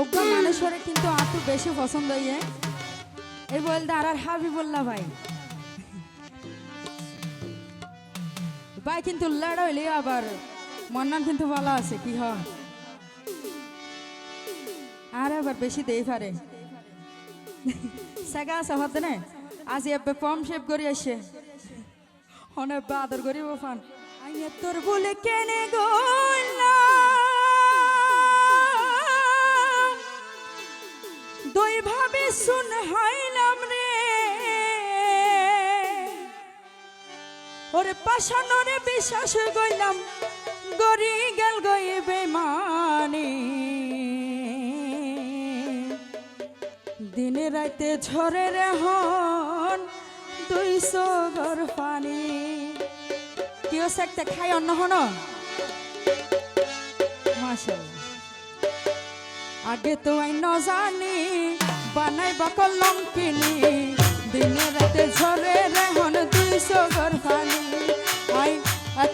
অজ্ঞ মানুষরে কিন্তু আটু বেশি পছন্দ ইয়ে এই বলতে আর আর হাবিবুল্লাহ ভাই। ভাই কিন্তু লড়া হইলে আবার মন্নান কিন্তু ভালো আছে, কি হয় আর আবার বেশি দেই পারে। সেগা আছে হতে না? আজ এবে পম শেপ করি আসে। অনেক বাদর ও ফান। আইনে তোর বলে কেনে দুই ভাবে শুন হাইলাম রে। ওরে পাশানোরে বিশ্বাস গইলাম গরি গেল গইবে মানি দিনে রাতে ঝরে রে হন দুই সগর পানি। কেউ সেকতে খাই অন্য হন। আগে তো আই ন জানি বানাই বাকল লঙ্কিনি দিনে রাতে ঝরে রেহন দুইশো ঘর ফানি আই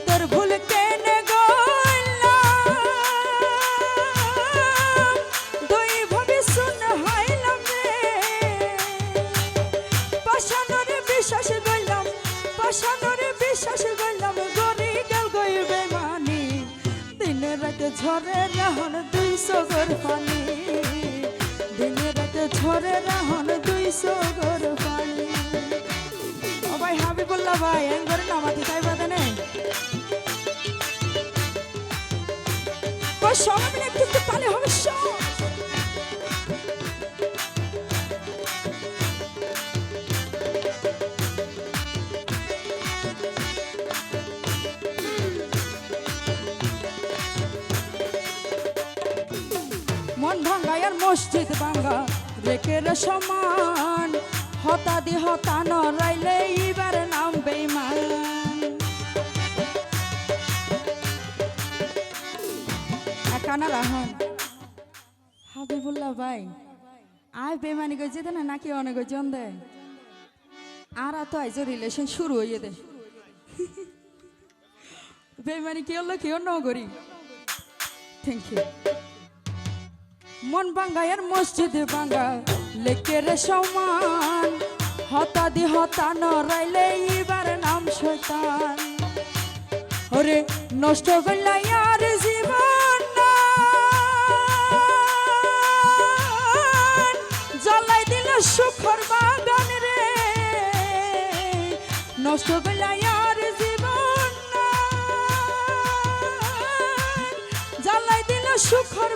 তোর ভুল কেনে ঝরে রাহন দুইশো সগর পানি। দিনে রাতে ঝরে রাহন দুই সগর পানি। ও ভাই হাবিবুল্লাহ ভাই, এন নামাতে তাই বাদে নেই ওই সবাই মিলে একটু একটু তালে হবে মন ভাঙ্গায়ার মসজিদ ভাঙ্গা। রেখে রে সমান হতা দি হতা নরাইলে এবার নাম বেইমান। একানা হাবিবুল্লাহ ভাই, আয় বেমানি গো যেতে না, নাকি অনেক জন দে? আর তো আইজ রিলেশন শুরু হইয়ে দে। বেমানি কি হলো, কি অন্য করি? থ্যাংক ইউ মন বাঙ্গায়ের মসজিদ বাঙ্গা লেকের সমান হতা দি হতা নরাইলে এবার নাম শয়তান। ওরে নষ্ট করলা আর জীবন জ্বালাই দিল সুখর বাগান রে। নষ্ট আর জীবন জ্বালাই দিল সুখর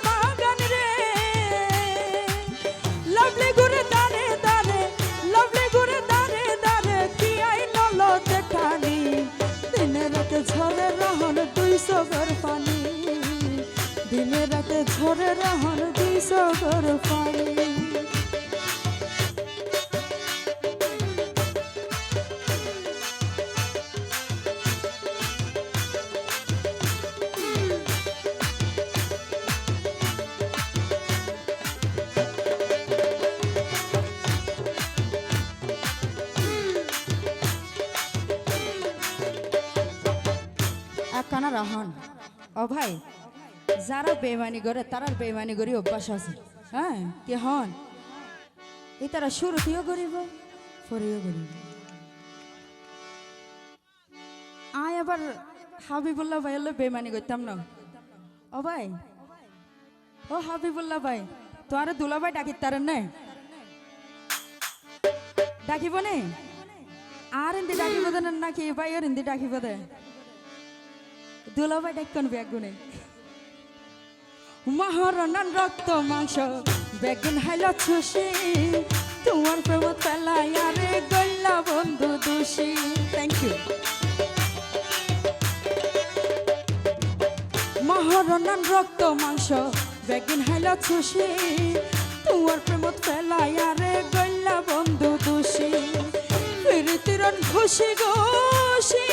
রাতে রহন একখানা রহন। ও ভাই যারা বেমানি করে, তারার বেমানি করি অভ্যাস আছে। হ্যাঁ কি হন? এই তারা শুরুতেও করিব পরেও করিব আয় আবার হাবিবুল্লাহ ভাই হলো বেমানি করতাম না। ও ভাই, ও হাবিবুল্লাহ ভাই, তো আরে দুলা ভাই ডাকিত তার নে। ডাকিব নে? আর হিন্দি ডাকিব দেন নাকি? ভাই ওর হিন্দি ডাকিব দে। দুলাভাই ডাক্কন বেগুনে মহারণান রক্ত মাংস, বেগুন হাইল ছুসি তোমার প্রেম পেলাই আরে গল্লা বন্ধু দোষী। থ্যাংক ইউ মহারণান রক্ত মাংস, বেগুন হাইল ছুসি তোমার প্রেমত পেলাই আরে গল্লা বন্ধু দোষী। ফিরিতিরন খুশি খুশি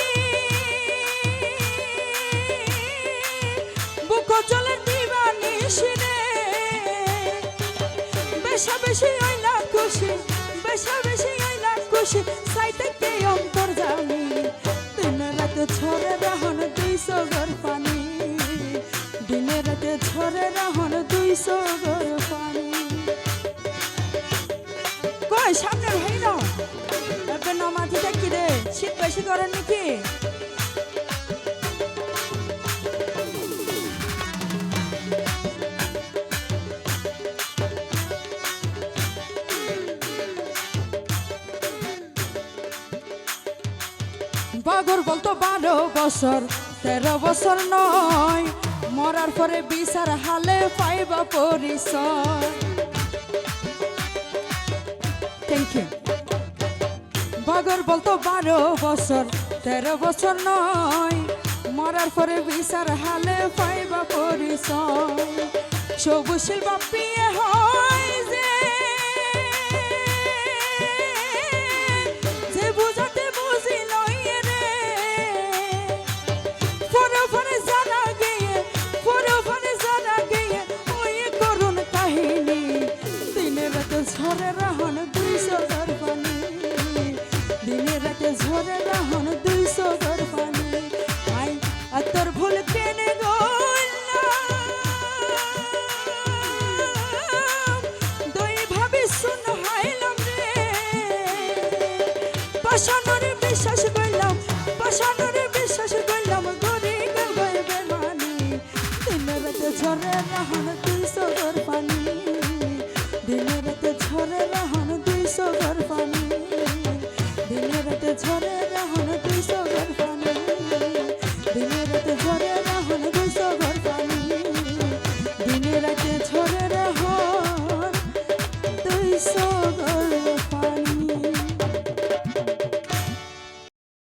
বুক জলের শিরে বেশা বেশি আইলা খুশি, বেশা বেশি খুশি। সাইতে কে অন্তর জানি রাত ছড় রাহন দুই সগর পানি। রাতে ঝরে রাহন দুই সগর পানি। কই, সামনে ভাই না এবার নামাজিটা কি রে, শীত বেশি করেন নাকি? বাগর বলতো বারো বছর, তেরো বছর নয়। মরার পরে বিচার হালে পাইবা পরিচয়। থ্যাংক ইউ বাগর বলতো বারো বছর, তেরো বছর নয়। মরার পরে বিচার হালে পাইবা পরিচয়। সবুশীল বাপিয়ে হয় ঝরে রহন দুইশো ঘর পানি। দিনে রাতে ঝরে রহন দুইশো ঘর পানি। আই, আর তোর ভুল কেনে গো দই ভাবি শূন্য হাইলাম রে। পাশানোর বিশ্বাস করলাম পাশানোর বিশ্বাস করলাম, গরিব বেমানি দিনে রাতে ঝরে রহন quédate the el